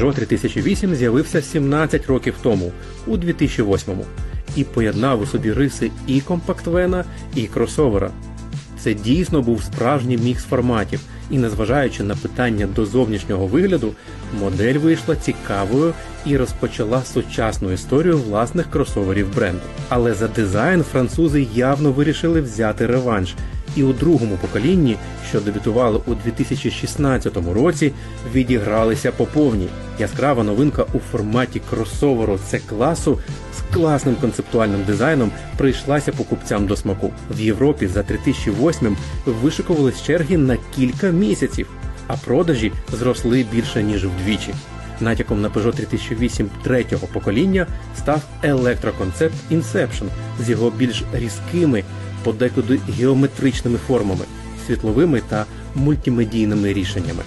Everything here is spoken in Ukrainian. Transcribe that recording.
Peugeot 3008 з'явився 17 років тому, у 2008-му, і поєднав у собі риси і компактвена, і кросовера. Це дійсно був справжній мікс форматів, і незважаючи на питання до зовнішнього вигляду, модель вийшла цікавою і розпочала сучасну історію власних кросоверів бренду. Але за дизайн французи явно вирішили взяти реванш. І у другому поколінні, що дебютувало у 2016 році, відігралися по повній. Яскрава новинка у форматі кросоверу це класу з класним концептуальним дизайном прийшлася покупцям до смаку. В Європі за 3008 вишикувались черги на кілька місяців, а продажі зросли більше ніж вдвічі. Натяком на Peugeot 3008 третього покоління став електроконцепт Inception з його більш різкими, подекуди геометричними формами, світловими та мультимедійними рішеннями.